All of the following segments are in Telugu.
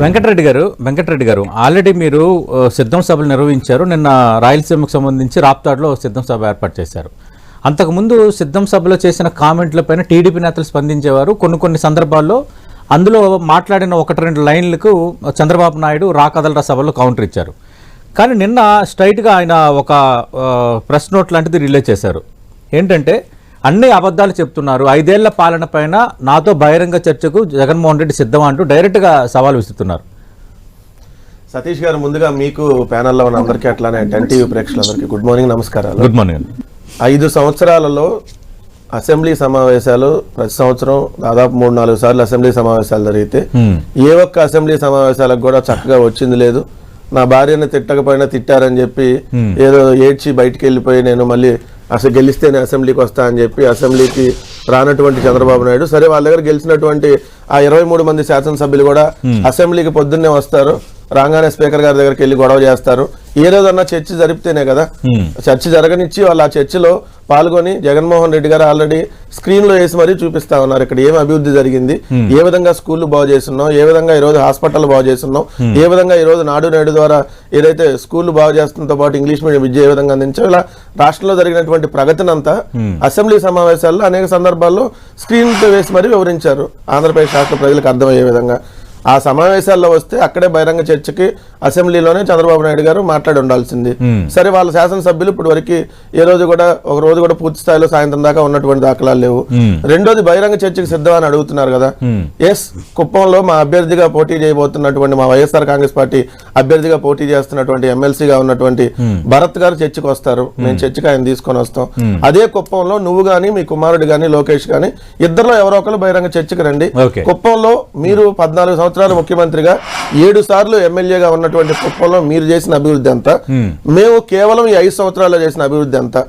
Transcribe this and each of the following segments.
వెంకటరెడ్డి గారు వెంకటరెడ్డి గారు ఆల్రెడీ మీరు సిద్ధం సభలు నిర్వహించారు. నిన్న రాయలసీమకు సంబంధించి రాప్తాడ్లో సిద్ధం సభ ఏర్పాటు చేశారు. అంతకుముందు సిద్ధం సభలో చేసిన కామెంట్లపైన టీడీపీ నేతలు స్పందించేవారు. కొన్ని కొన్ని సందర్భాల్లో అందులో మాట్లాడిన ఒకటి రెండు లైన్లకు చంద్రబాబు నాయుడు రాకదలరా సభలో కౌంటర్ ఇచ్చారు. కానీ నిన్న స్ట్రైట్గా ఆయన ఒక ప్రెస్ నోట్ లాంటిది రిలీజ్ చేశారు. ఏంటంటే అన్ని అబద్ధాలు చెప్తున్నారు. ఐదేళ్ళ పాలన పైన నాతో బహిరంగ చర్చకు జగన్మోహన్ రెడ్డి సిద్ధం అంటూ డైరెక్ట్గా సవాల్ విసురుతున్నారు. సతీష్ గారు ముందుగా మీకు ప్యానల్లో ఉన్న అందరికీ అట్లానే టెన్ టీవీ ప్రేక్షకులందరికీ గుడ్ మార్నింగ్ నమస్కారాలు. గుడ్ మార్నింగ్ ఐదు సంవత్సరాలలో అసెంబ్లీ సమావేశాలు ప్రతి సంవత్సరం దాదాపు మూడు నాలుగు సార్లు అసెంబ్లీ సమావేశాలు జరిగితే. ఏ ఒక్క అసెంబ్లీ సమావేశాలకు కూడా చక్కగా వచ్చింది లేదు. నా భార్యను తిట్టకపోయినా తిట్టారని చెప్పి ఏదో ఏడ్చి బయటికి వెళ్ళిపోయి నేను మళ్ళీ అసలు గెలిస్తేనే అసెంబ్లీకి వస్తా అని చెప్పి అసెంబ్లీకి రానటువంటి చంద్రబాబు నాయుడు సరే వాళ్ళ దగ్గర గెలిచినటువంటి ఆ ఇరవై మూడు మంది శాసనసభ్యులు కూడా అసెంబ్లీకి పొద్దున్నే వస్తారు. రాగానే స్పీకర్ గారి దగ్గరికి వెళ్ళి గొడవ చేస్తారు. ఏ రోజన్నా చర్చ జరిపితేనే కదా. చర్చ జరగనిచ్చి వాళ్ళు ఆ చర్చలో పాల్గొని జగన్మోహన్ రెడ్డి గారు ఆల్రెడీ స్క్రీన్లో వేసి మరీ చూపిస్తా ఉన్నారు. ఇక్కడ ఏం అభివృద్ధి జరిగింది? ఏ విధంగా స్కూళ్ళు బాగు చేస్తున్నాం ఏ విధంగా ఈ రోజు హాస్పిటల్ బాగు చేస్తున్నాం ఏ విధంగా ఈ రోజు నాడు నేడు ద్వారా ఏదైతే స్కూళ్ళు బాగు చేస్తున్నతో పాటు ఇంగ్లీష్ మీడియం విద్య ఏ విధంగా అందించాం ఇలా రాష్ట్రంలో జరిగినటువంటి ప్రగతినంతా అసెంబ్లీ సమావేశాల్లో అనేక సందర్భాల్లో స్క్రీన్తో వేసి మరీ వివరించారు. ఆంధ్రప్రదేశ్ రాష్ట్ర ప్రజలకు అర్థమయ్యే విధంగా. ఆ సమావేశాల్లో వస్తే అక్కడే బహిరంగ చర్చకి అసెంబ్లీలోనే చంద్రబాబు నాయుడు గారు మాట్లాడి ఉండాల్సింది. సరే వాళ్ళ శాసనసభ్యులు ఇప్పుడు వరకు ఏ రోజు కూడా ఒక రోజు కూడా పూర్తి స్థాయిలో సాయంత్రం దాకా ఉన్నటువంటి దాఖలాలు లేవు. రెండోది బహిరంగ చర్చకి సిద్ధమని అడుగుతున్నారు కదా. ఎస్ కుప్పంలో మా అభ్యర్థిగా పోటీ చేయబోతున్నటువంటి మా వైఎస్ఆర్ కాంగ్రెస్ పార్టీ అభ్యర్థిగా పోటీ చేస్తున్నటువంటి ఎమ్మెల్సీగా ఉన్నటువంటి భరత్ గారు చర్చకు వస్తారు. మేము చర్చకి ఆయన తీసుకొని వస్తాం. అదే కుప్పంలో నువ్వు గాని మీ కుమారుడు గాని లోకేష్ గాని ఇద్దరిలో ఎవరో ఒకరు బహిరంగ చర్చకి రండి. కుప్పంలో మీరు పద్నాలుగు సంవత్సరాలు ముఖ్యమంత్రిగా ఏడు సార్లు ఎమ్మెల్యేగా ఉన్నటువంటి కుప్పంలో మీరు చేసిన అభివృద్ధి అంతా మేము కేవలం ఈ ఐదు సంవత్సరాల్లో చేసిన అభివృద్ధి అంతా.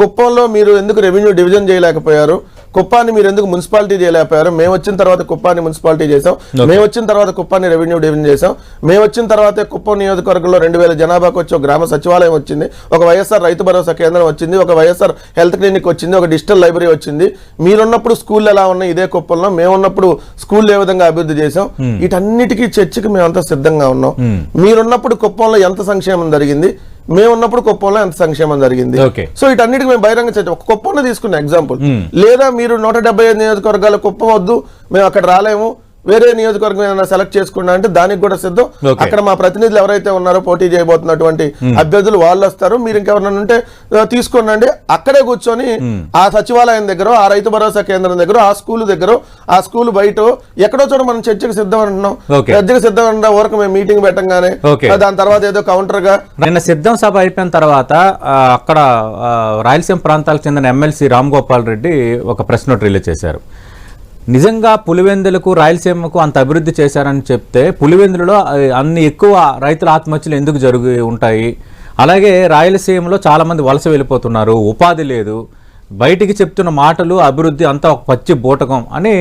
కుప్పంలో మీరు ఎందుకు రెవెన్యూ డివిజన్ చేయలేకపోయారు? కుప్పాన్ని మీరు ఎందుకు మున్సిపాలిటీ చేయలేకపోయారు? మేము వచ్చిన తర్వాత కుప్పాన్ని మున్సిపాలిటీ చేసాం మేము వచ్చిన తర్వాత కుప్పాన్ని రెవెన్యూ డివిజన్ చేసాం మేము వచ్చిన తర్వాత కుప్పం నియోజకవర్గంలో రెండు వేల జనాభాకు వచ్చి ఒక గ్రామ సచివాలయం వచ్చింది. ఒక వైఎస్ఆర్ రైతు భరోసా కేంద్రం వచ్చింది. ఒక వైఎస్ఆర్ హెల్త్ క్లినిక్ వచ్చింది. ఒక డిజిటల్ లైబ్రరీ వచ్చింది. మీరున్నప్పుడు స్కూల్ ఎలా ఉన్నాయి ఇదే కుప్పంలో? మేము ఉన్నప్పుడు స్కూల్ ఏ విధంగా అభివృద్ధి చేసాం వీటన్నిటికీ చర్చకి మేమంతా సిద్ధంగా ఉన్నాం. మీరున్నప్పుడు కుప్పంలో ఎంత సంక్షేమం జరిగింది? మేము ఉన్నప్పుడు కుప్పంలో ఎంత సంక్షేమం జరిగింది. సో వీటన్నిటికి మేము బహిరంగ చర్చ ఒక కుప్పంలో తీసుకున్న ఎగ్జాంపుల్ లేదా మీరు నూట డెబ్బై ఐదు నియోజకవర్గాల కుప్పం వద్దు మేము అక్కడ రాలేము. వేరే నియోజకవర్గం ఏమైనా సెలెక్ట్ చేసుకున్నా అంటే దానికి కూడా సిద్ధం. అక్కడ మా ప్రతినిధులు ఎవరైతే ఉన్నారో పోటీ చేయబోతున్నటువంటి అభ్యర్థులు వాళ్ళు వస్తారు. మీరు ఇంకెవరైనా ఉంటే ఆ, తీసుకోండి అక్కడే కూర్చొని ఆ సచివాలయం దగ్గర ఆ రైతు భరోసా కేంద్రం దగ్గర ఆ స్కూల్ దగ్గర ఆ స్కూల్ బయట ఎక్కడో చోట మనం చర్చకు సిద్ధం అంటున్నాం. చర్చకు సిద్ధం అంటున్నా ఊరకు మేము మీటింగ్ పెట్టంగానే. దాని తర్వాత ఏదో కౌంటర్గా నిన్న సిద్ధం సభ అయిపోయిన తర్వాత అక్కడ రాయలసీమ ప్రాంతాలకు చెందిన ఎమ్మెల్సీ రామ్ గోపాల్ రెడ్డి ఒక ప్రెస్ నోట్ రిలీజ్ చేశారు. నిజంగా పులివెందులకు రాయలసీమకు అంత అభివృద్ధి చేశారని చెప్తే పులివెందులలో అన్ని ఎక్కువ రైతుల ఆత్మహత్యలు ఎందుకు జరిగి ఉంటాయి? అలాగే రాయలసీమలో చాలామంది వలస వెళ్ళిపోతున్నారు. ఉపాధి లేదు. బయటికి చెప్తున్న మాటలు అభివృద్ధి అంతా ఒక పచ్చి బూటకం అని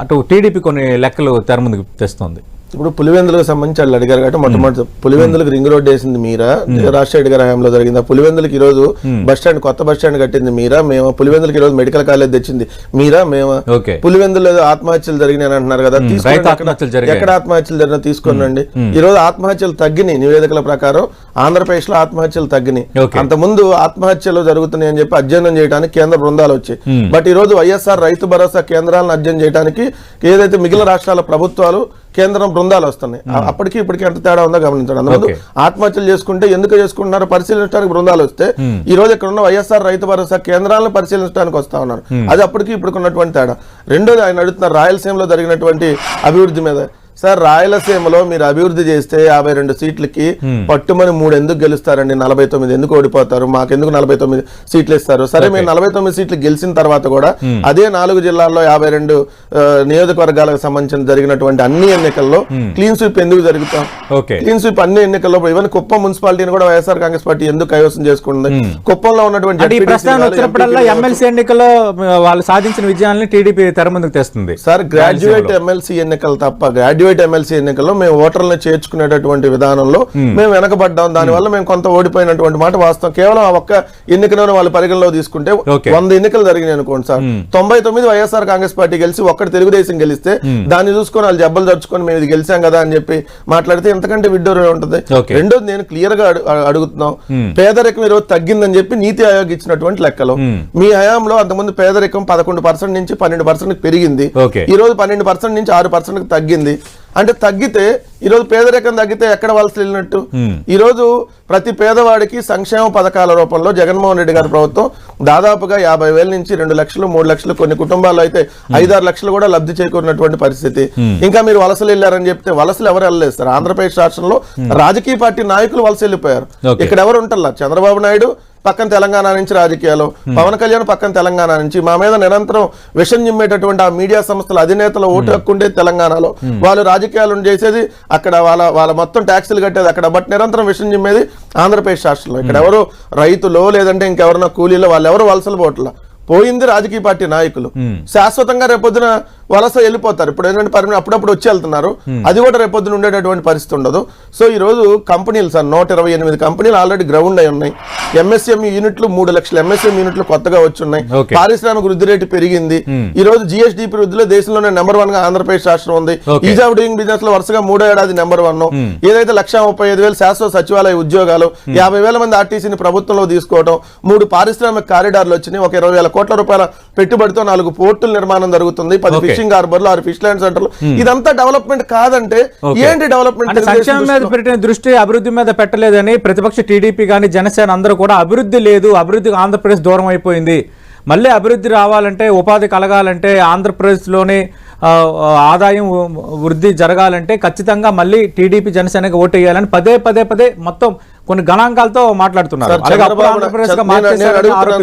అటు టీడీపీ కొన్ని లెక్కలు తెర ముందుకు తెస్తుంది. ఇప్పుడు పులివెందులకు సంబంధించి వాళ్ళు అడిగారు కాబట్టి మొట్టమొదటి పులివెందులకు రింగ్ రోడ్ వేసింది మీరా? రాజశేఖర్ గారి హయాంలో జరిగింది? పులివెందులకు ఈ రోజు బస్ స్టాండ్ కొత్త బస్ స్టాండ్ కట్టింది మీరా? మేము పులివెందులకు ఈ రోజు మెడికల్ కాలేజ్ తెచ్చింది. మీరా? మేము పులివెందులు ఆత్మహత్యలు జరిగినాయి అంటున్నారు కదా ఎక్కడ- ఆత్మహత్యలు జరిగినా తీసుకోండి ఈ రోజు ఆత్మహత్యలు తగ్గినాయి నివేదికల ప్రకారం. ఆంధ్రప్రదేశ్లో ఆత్మహత్యలు తగ్గినాయి. ఓకే. అంత ముందు ఆత్మహత్యలు జరుగుతున్నాయి అని చెప్పి అధ్యయనం చేయడానికి కేంద్ర బృందాలు వచ్చాయి. బట్ ఈ రోజు వైఎస్ఆర్ రైతు భరోసా కేంద్రాలను అధ్యయనం చేయడానికి ఏదైతే మిగిలిన రాష్ట్రాల ప్రభుత్వాలు కేంద్రం బృందాలు వస్తున్నాయి. అప్పటికి ఇప్పటికి ఎంత తేడా ఉందో గమనించండి. అందులో. ఆత్మహత్యలు చేసుకుంటే ఎందుకు చేసుకుంటున్నారో? పరిశీలించడానికి బృందాలు వస్తే ఈ రోజు ఇక్కడ ఉన్న వైఎస్ఆర్ రైతు భరోసా కేంద్రాలను పరిశీలించడానికి వస్తా ఉన్నారు. అది అప్పటికి ఇప్పుడు ఉన్నటువంటి తేడా. రెండోది ఆయన అడుగుతున్నారు రాయలసీమలో జరిగినటువంటి అభివృద్ధి మీద సార్ రాయలసీమలో మీరు అభివృద్ధి చేస్తే యాభై రెండు సీట్లకి పట్టుమని మూడు ఎందుకు గెలుస్తారండి? నలభై తొమ్మిది ఎందుకు ఓడిపోతారు? మాకెందుకు నలభై తొమ్మిది సీట్లు ఇస్తారు? సరే మీరు నలభై తొమ్మిది సీట్లు గెలిచిన తర్వాత కూడా అదే నాలుగు జిల్లాల్లో యాభై రెండు నియోజకవర్గాలకు సంబంధించిన జరిగినటువంటి అన్ని ఎన్నికల్లో క్లీన్ స్వీప్ ఎందుకు జరుగుతాం? ఓకే. క్లీన్ స్వీప్ అన్ని ఎన్నికల్లో ఈవెన్ కుప్పం మున్సిపాలిటీని కూడా వైఎస్ఆర్ కాంగ్రెస్ పార్టీ ఎందుకు కైవసం చేసుకుంది? కుప్పంలో ఉన్నటువంటి వచ్చినప్పుడల్లా ఎమ్మెల్సీ ఎన్నికల్లో వాళ్ళు సాధించిన టీడీపీ తెర ముందుకు తెస్తుంది. సార్ గ్రాడ్యుయేట్ ఎమ్మెల్సీ ఎన్నికలు తప్ప గ్రాడ్యుయేట్ ప్రైవేట్ ఎమ్మెల్సీ ఎన్నికల్లో మేము ఓటర్లను చేర్చుకునేటటువంటి విధానంలో మేము వెనకబడ్డాం. దానివల్ల మేము కొంత ఓడిపోయినటువంటి మాట వాస్తవం. కేవలం ఆ ఒక్క ఎన్నికలోనే వాళ్ళు పరిగణలో తీసుకుంటే. వంద ఎన్నికలు జరిగినాయి అనుకోండి సార్. తొంభై తొమ్మిది వైఎస్ఆర్ కాంగ్రెస్ పార్టీ గెలిచి ఒక్కటి తెలుగుదేశం గెలిస్తే దాన్ని చూసుకొని వాళ్ళు జబ్బలు దడుచుకొని మేము ఇది గెలిచాం కదా అని చెప్పి మాట్లాడితే ఎంతకంటే విడ్డూరం ఉంటుంది. రెండోది నేను క్లియర్గా అడుగుతున్నాం. పేదరికం ఈరోజు తగ్గిందని చెప్పి నీతి ఆయోగ్ ఇచ్చినటువంటి లెక్కలు. మీ హయాంలో అంతకుముందు పేదరికం పదకొండు పర్సెంట్ నుంచి పన్నెండు పర్సెంట్ పెరిగింది. ఈ రోజు పన్నెండు పర్సెంట్ నుంచి ఆరు పర్సెంట్ తగ్గింది. అంటే తగ్గితే ఈ రోజు పేదరికం తగ్గితే ఎక్కడ వలస వెళ్ళినట్టు ఈ రోజు ప్రతి పేదవాడికి సంక్షేమ పథకాల రూపంలో జగన్మోహన్ రెడ్డి గారి ప్రభుత్వం దాదాపుగా యాభై వేల నుంచి రెండు లక్షలు మూడు లక్షలు కొన్ని కుటుంబాల్లో అయితే ఐదారు లక్షలు కూడా లబ్ధి చేకూరినటువంటి పరిస్థితి. ఇంకా మీరు వలసలు వెళ్ళారని చెప్తే వలసలు ఎవరు వెళ్ళలేదు సార్. ఆంధ్రప్రదేశ్ రాష్ట్రంలో రాజకీయ పార్టీ నాయకులు వలస వెళ్ళిపోయారు. ఇక్కడ ఎవరు ఉంటారు? చంద్రబాబు నాయుడు పక్కన తెలంగాణ నుంచి రాజకీయాలు పవన్ కళ్యాణ్ పక్కన తెలంగాణ నుంచి మా మీద నిరంతరం విషం చిమ్మేటటువంటి ఆ మీడియా సంస్థల అధినేతల ఓటు హక్కు ఉండేది తెలంగాణలో. వాళ్ళు రాజకీయాలు చేసేది అక్కడ వాళ్ళ వాళ్ళ మొత్తం ట్యాక్సులు కట్టేది అక్కడ బట్ నిరంతరం విషం చిమ్మేది ఆంధ్రప్రదేశ్ రాష్ట్రంలో. ఇక్కడ ఎవరు రైతులు లేదంటే ఇంకెవరన్నా కూలీలు వాళ్ళు ఎవరు వలసలు పోవట్ల. పోయింది రాజకీయ పార్టీ నాయకులు. శాశ్వతంగా రేపొద్దున వలస వెళ్ళిపోతారు. ఇప్పుడు ఏంటంటే పరిమితి అప్పుడప్పుడు వచ్చి వెళ్తున్నారు. అది కూడా రేపొద్దున ఉండేటటువంటి పరిస్థితి ఉండదు. సో ఈ రోజు కంపెనీలు సార్ నూట ఇరవై ఎనిమిది కంపెనీలు ఆల్రెడీ గ్రౌండ్ అయి ఉన్నాయి. ఎంఎస్ఎం యూనిట్లు మూడు లక్షల ఎంఎస్ఎం యూనిట్లు కొత్తగా వచ్చి ఉన్నాయి. పారిశ్రామిక వృద్ధి రేటు పెరిగింది. ఈ రోజు జిఎస్డిపి వృద్ధిలో దేశంలోనే నెంబర్ వన్గా ఆంధ్రప్రదేశ్ రాష్ట్రం ఉంది. ఈజ్ ఆఫ్ డూయింగ్ బిజినెస్లో వరుసగా మూడో ఏడాది నెంబర్ వన్. ఏదైతే లక్ష ముప్పై ఐదు వేలు శాశ్వత సచివాలయ ఉద్యోగాలు యాభై వేల మంది ఆర్టీసీని ప్రభుత్వంలో తీసుకోవడం మూడు పారిశ్రామిక కారిడార్లు వచ్చినాయి. ఒక ఇరవై వేల కోట్ల రూపాయల పెట్టుబడితో నాలుగు పోర్టుల నిర్మాణం జరుగుతుంది. పది ఫిషింగ్ హార్బర్లు ఆరు ఫిష్ ల్యాండ్ సెంటర్లు. ఇదంతా డెవలప్మెంట్ కాదంటే. ఏంటి డెవలప్మెంట్? సంక్షేమం మీద పెట్టిన దృష్టి అభివృద్ధి మీద పెట్టలేదని ప్రతిపక్ష టీడీపీ కానీ జనసేన అందరూ కూడా అభివృద్ధి లేదు అభివృద్ధికి ఆంధ్రప్రదేశ్ దూరం అయిపోయింది. మళ్ళీ అభివృద్ధి రావాలంటే ఉపాధి కలగాలంటే ఆంధ్రప్రదేశ్లోని ఆదాయం వృద్ధి జరగాలంటే ఖచ్చితంగా మళ్ళీ టీడీపీ జనసేనకి ఓటు వేయాలని పదే పదే పదే మొత్తం కొన్ని గణాంకాలతో మాట్లాడుతున్నారు.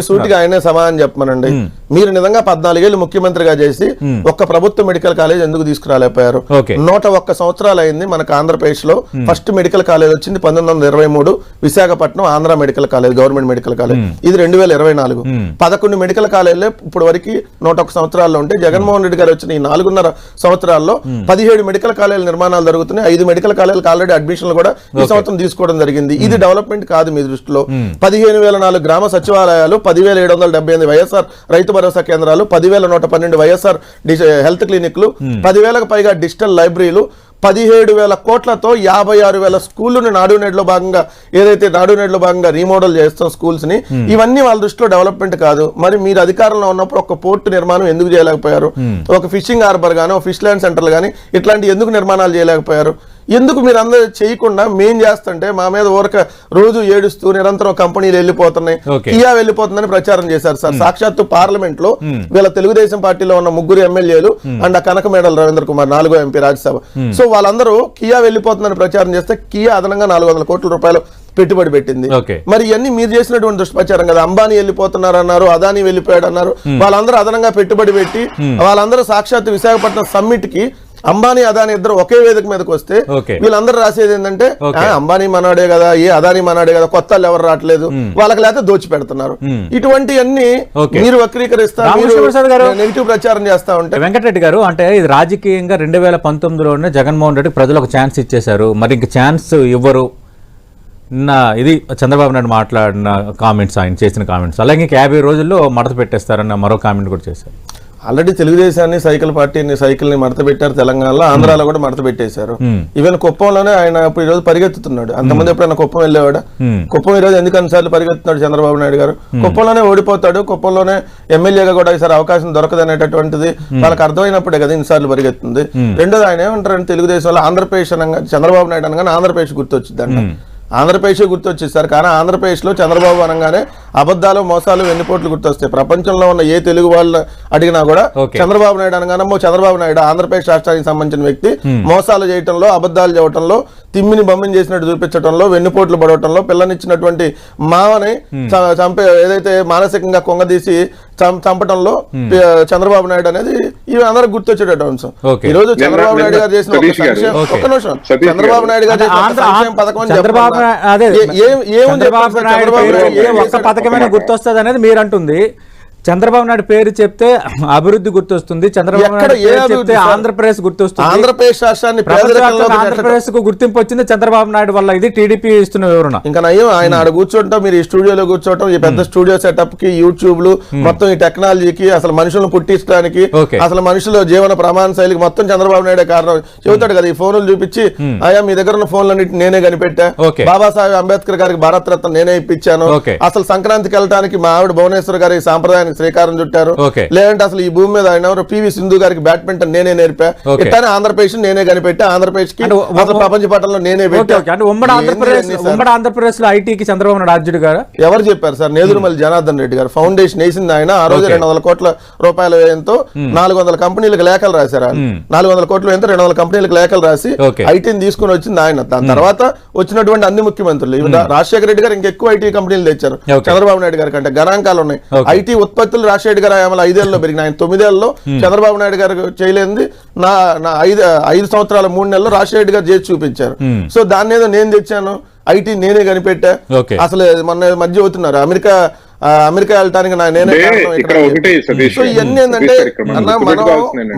సూటిగా ఆయనే సమాధానం చెప్పమనండి. మీరు నిజంగా పద్నాలుగేళ్ళు ముఖ్యమంత్రిగా చేసి ఒక్క ప్రభుత్వ మెడికల్ కాలేజ్ ఎందుకు తీసుకురాలేకపోయారు. నూట ఒక్క సంవత్సరాలు అయింది మనకు ఆంధ్రప్రదేశ్లో ఫస్ట్ మెడికల్ కాలేజ్ వచ్చింది పంతొమ్మిది వందల ఇరవై మూడు Visakhapatnam Andhra medical college government medical college. ఇది రెండు వేల ఇరవై నాలుగు. పదకొండు మెడికల్ కాలేజీలే ఇప్పుడు వరకు నూట ఒక్క సంవత్సరాల్లో ఉంటే. జగన్మోహన్ రెడ్డి గారు వచ్చిన ఈ నాలుగున్నర సంవత్సరాల్లో పదిహేడు మెడికల్ కాలేజీల నిర్మాణాలు జరుగుతున్నాయి. ఐదు మెడికల్ కాలేజీలకు ఆల్రెడీ అడ్మిషన్లు కూడా ఈ సంవత్సరం తీసుకోవడం జరిగింది. ఇది డెవలప్మెంట్ కాదు మీ దృష్టిలో. పదిహేను వేల నాలుగు గ్రామ సచివాలయాలు పదివేల ఏడు వందల డెబ్బై ఎనిమిది వైఎస్ఆర్ రైతు భరోసా కేంద్రాలు పదివేల నూట పన్నెండు వైఎస్ఆర్ హెల్త్ క్లినిక్లు పదివేలకు పైగా డిజిటల్ లైబ్రరీలు పదిహేడు వేల కోట్లతో యాభై ఆరు వేల స్కూళ్ళని నాడు నేడులో భాగంగా ఏదైతే నాడు నేడులో భాగంగా రీమోడల్ చేస్తాం స్కూల్స్ని ఇవన్నీ వాళ్ళ దృష్టిలో డెవలప్మెంట్ కాదు. మరి మీరు అధికారంలో ఉన్నప్పుడు ఒక పోర్టు నిర్మాణం ఎందుకు చేయలేకపోయారు? ఒక ఫిషింగ్ హార్బర్ గానీ ఒక ఫిష్ ల్యాండ్ సెంటర్లు కానీ ఇట్లాంటి ఎందుకు నిర్మాణాలు చేయలేకపోయారు? ఎందుకు మీరు అందరూ చేయకుండా మేం చేస్తుంటే మా మీద ఊరక రోజు ఏడుస్తూ నిరంతరం కంపెనీలు వెళ్ళిపోతున్నాయి. కియా వెళ్ళిపోతుందని ప్రచారం చేశారు సార్. సాక్షాత్తు పార్లమెంట్లో వీళ్ళ తెలుగుదేశం పార్టీలో ఉన్న ముగ్గురు ఎమ్మెల్యేలు అండ్ ఆ కనక మేడల్ రవీంద్ర కుమార్ నాలుగో ఎంపీ రాజ్యసభ. సో వాళ్ళందరూ కియా వెళ్ళిపోతుందని ప్రచారం చేస్తే కియా అదనంగా నాలుగు వందల కోట్ల రూపాయలు పెట్టుబడి పెట్టింది. మరి ఇవన్నీ మీరు చేసినటువంటి దుష్ప్రచారం కదా. అంబానీ వెళ్ళిపోతున్నారు అన్నారు అదానీ వెళ్ళిపోయాడు అన్నారు వాళ్ళందరూ అదనంగా పెట్టుబడి పెట్టి వాళ్ళందరూ సాక్షాత్ విశాఖపట్నం సమ్మిట్కి అంబానీ అదానీ ఇద్దరు ఒకే వేదిక మీదకి వస్తే. వీళ్ళందరూ రాసేది ఏంటంటే ఓకే. "ఆ, అంబానీ మనాడే కదా ఏ అదానీ మనాడే కదా కొత్త ఎవరు రావట్లేదు వాళ్ళకి లేకపోతే దోచి పెడుతున్నారు ఇటువంటి అన్ని. మీరు వక్రీకరిస్తా రామకృష్ణ ప్రసాద్ గారు. నెగిటివ్ ప్రచారం చేస్తా ఉంటే వెంకటరెడ్డి గారు అంటే ఇది రాజకీయంగా రెండు వేల పంతొమ్మిదిలోనే జగన్మోహన్ రెడ్డికి ప్రజలు ఒక ఛాన్స్ ఇచ్చేశారు మరి ఇంక ఛాన్స్ ఇవ్వరు నిన్న ఇది చంద్రబాబు నాయుడు మాట్లాడిన కామెంట్స్ ఆయన చేసిన కామెంట్స్ అలాగే ఇంక యాభై రోజుల్లో మడత పెట్టేస్తారన్న మరో కామెంట్ కూడా చేశారు ఆల్రెడీ తెలుగుదేశాన్ని సైకిల్ పార్టీని సైకిల్ని మడత పెట్టారు తెలంగాణలో ఆంధ్రాలో కూడా మడత పెట్టేశారు. ఈవెన్ కుప్పంలోనే ఆయన ఇప్పుడు ఈ రోజు పరిగెత్తుతున్నాడు అంతమంది ఎప్పుడైనా కుప్పం వెళ్ళేవాడా? కుప్పం ఈ రోజు ఎందుకు అన్నిసార్లు పరిగెత్తున్నాడు చంద్రబాబు నాయుడు గారు? కుప్పంలోనే ఓడిపోతాడు. కుప్పంలోనే ఎమ్మెల్యేగా కూడా ఈసారి అవకాశం దొరకదు అనేటటువంటిది వాళ్ళకి అర్థమైనప్పుడే కదా ఇన్నిసార్లు పరిగెత్తుంది. రెండోది ఆయన ఏమంటారంటే తెలుగుదేశంలో ఆంధ్రప్రదేశ్ అనగా చంద్రబాబు నాయుడు అనగానే ఆంధ్రప్రదేశ్ గుర్తొచ్చిందంట ఆంధ్రప్రదేశ్ గుర్తొచ్చింది సార్ కానీ ఆంధ్రప్రదేశ్లో చంద్రబాబు అనగానే అబద్ధాలు మోసాలు వెన్నుపోట్లు గుర్తొస్తాయి. ప్రపంచంలో ఉన్న ఏ తెలుగు వాళ్ళు అడిగినా కూడా. చంద్రబాబు నాయుడు అనగానమ్మో చంద్రబాబు నాయుడు ఆంధ్రప్రదేశ్ రాష్ట్రానికి సంబంధించిన వ్యక్తి. మోసాలు చేయటంలో అబద్ధాలు చెప్పడంలో తిమ్మిని బొమ్మని చేసినట్టు చూపించడంలో వెన్నుపోట్లు పడవటంలో పిల్లనిచ్చినటువంటి మావని చ- చంపే ఏదైతే మానసికంగా కొంగదీసి చం- చంపడంలో పి- చంద్రబాబు నాయుడు అనేది ఇవి అందరికి గుర్తొచ్చేటట్టు అంశం. ఈ రోజు చంద్రబాబు నాయుడు గారు చేసిన ఒక నిమిషం. చంద్రబాబు. నాయుడు గారు చేసిన పథకం అదే చంద్రబాబు? నాయుడు ఒక్క? పథకమైన గుర్తొస్తుంది అనేది మీరు అంటుంది చంద్రబాబు నాయుడు పేరు చెప్తే అభివృద్ధి గుర్తొస్తుంది చంద్రబాబు నాయుడు చెప్తే? ఆంధ్రప్రదేశ్ గుర్తొస్తుంది ఆంధ్రప్రదేశ్ రాష్ట్రాన్ని. ఆంధ్రప్రదేశ్కు గుర్తింపు వచ్చింది చంద్రబాబు నాయుడు వల్ల ఇది టీడీపీ ఇస్తున్న వివరణ ఇంకా నయ్యం ఆయన ఆడ కూర్చోటం మీరు ఈ స్టూడియోలో కూర్చోవటం ఈ పెద్ద స్టూడియో సెటప్కి యూట్యూబ్లు మొత్తం ఈ టెక్నాలజీకి అసలు మనుషులను పుట్టించడానికి. అసలు మనుషుల జీవన ప్రమాణ శైలికి మొత్తం చంద్రబాబు నాయుడే కారణం చెబుతాడు కదా ఈ ఫోన్లు చూపించి అయ్యా మీ దగ్గర ఉన్న ఫోన్లన్నిటి నేనే కనిపెట్టా. బాబాసాహెబ్ అంబేద్కర్ గారికి భారత రత్న నేనే ఇప్పించాను. అసలు సంక్రాంతికి వెళ్ళడానికి మా ఆవిడ భువనేశ్వర్ గారి సాంప్రదాయానికి శ్రీకారం చుట్టారు. లేదంటే అసలు ఈ భూమి మీద ఆయన ఎవరు? పివి సింధు గారికి బ్యాడ్మింటన్ నేనే నేర్పా. ఇట్లానే ఆంధ్రప్రదేశ్ నేనే కనిపెట్టా. ఆంధ్రప్రదేశ్కి ప్రపంచ పటంలో నేనే ఉమ్మడి ఆంధ్రప్రదేశ్? ఉమ్మడి లో ఐటీకి చంద్రబాబు నాయుడు గారు? ఎవరు చెప్పారు సార్? నేదురుమల్లి జనార్దన్ రెడ్డి గారు. ఫౌండేషన్ వేసింది ఆయన. ఆ రోజు. రెండు వందల కోట్ల రూపాయల వ్యయంతో నాలుగు వందల కంపెనీలకు లేఖలు రాశారు ఆయన. నాలుగు వందల కోట్ల వ్యయంతో రెండు వందల కంపెనీలకు లేఖలు రాసి. ఐటీని తీసుకుని వచ్చింది ఆయన. దాని తర్వాత వచ్చినటువంటి అన్ని ముఖ్యమంత్రులు. రాజశేఖర రెడ్డి గారు ఇంకెక్కువ ఐటీ కంపెనీలు తెచ్చారు. చంద్రబాబు నాయుడు గారి కంటే గణాంకాలు ఉన్నాయి. ఐటీ ఉత్పత్తులు రాజశేఖర గారు ఆమె ఐదేళ్ళలో పెరిగిన ఆయన తొమ్మిదేళ్ళలో చంద్రబాబు నాయుడు గారు చేయలేంది నా నా ఐదు ఐదు సంవత్సరాల మూడు నెలలు రాజశేఖర గారు చేసి చూపించారు సో దాన్ని ఏదో నేను తెచ్చాను ఐటీ నేనే కనిపెట్టా. అసలు మొన్న మధ్య అవుతున్నారు అమెరికా అమెరికా వెళ్ళటానికి నా నేనే సో ఇవన్నీ ఏంటంటే మనం అన్న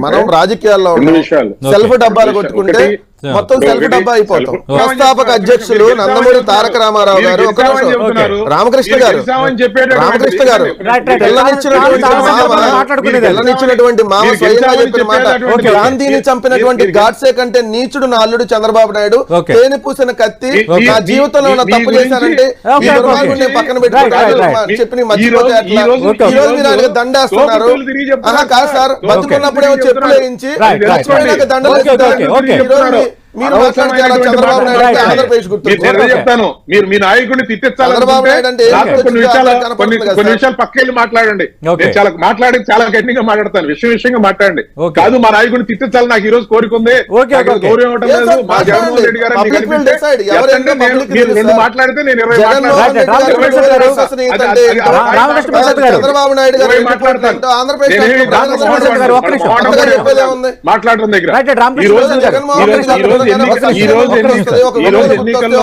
మనం రాజకీయాల్లో రెండు ఉన్నాం. విషయాలు. సెల్ఫ్. డబ్బాలు కొట్టుకుంటే. మొత్తం సెల్ఫ్ డబ్బా అయిపోతాం. వ్యవస్థాపక అధ్యక్షులు నందమూరి తారక రామారావు గారు ఒక నిమిషం. రామకృష్ణ గారు. రామకృష్ణ గారు. పిల్లనిచ్చినటువంటి మామ స్వయంగా చెప్పిన మాట. గాంధీని చంపినటువంటి గాడ్సే కంటే నీచుడు నా అల్లుడు చంద్రబాబు నాయుడు. తేనె పూసిన కత్తి నా జీవితంలో ఉన్న తప్పు చేశానంటే నేను పక్కన పెట్టుకుంటాను. చెప్పి మర్చిపోతే అట్లా. ఈ రోజు- మీరు ఆయనకి దండేస్తున్నారు. కాదు సార్. right, చచ్చిపోయినాక right. దండలు మీరు. చెప్తాను మీరు మీ నాయకుడిని తిట్టించాలనుకుంటే కొన్ని విషయాలు కొన్ని కొన్ని. విషయాలు పక్కెళ్ళి మాట్లాడండి. నేను చాలా మాట్లాడి చాలా గట్టిగా మాట్లాడతాను విషయం విషయంగా మాట్లాడండి. కాదు మా నాయకుడిని తిట్టించాలి నాకు ఈ రోజు కోరిక ఉంది Okay, నాకు okay. గౌరవం ఇవ్వటం లేదు. మా జగన్మోహన్ రెడ్డి గారు మీరు రెండు. మాట్లాడితే నేను ఇరవై. చంద్రబాబు నాయుడు గారు మాట్లాడతాను. మాట్లాడటం దగ్గర ఈ రోజు ఈ రోజు- ఈ రోజు ఈ రోజు ఎన్నికల్లో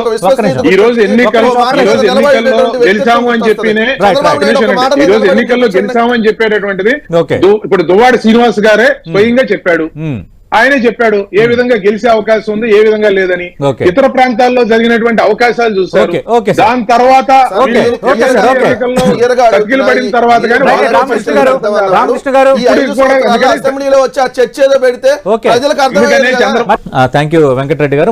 ఈ రోజు ఎన్నికల్లో ఒక మాట ఈ రోజు నిలబడేటువంటి ఎన్నికల్లో వ్యక్తిత్వం గెలిచాము అని. చెప్పినే ఈ రోజు ఎన్నికల్లో కూర్చోండి. గెలిచామని చెప్పేటటువంటిది ఇప్పుడు దువ్వాడి శ్రీనివాస్ గారే స్వయంగా చెప్పాడు. ఆయనే చెప్పాడు ఏ విధంగా గెలిచే అవకాశం ఉంది ఏ విధంగా లేదని. ఇతర ప్రాంతాల్లో జరిగినటువంటి అవకాశాలు sir. దాని తర్వాత పడిన. తర్వాత అసెంబ్లీలో వచ్చి ఆ చర్చ ఏదో పెడితే. ప్రజలకు. చంద్ర- థ్యాంక్ యూ వెంకటరెడ్డి గారు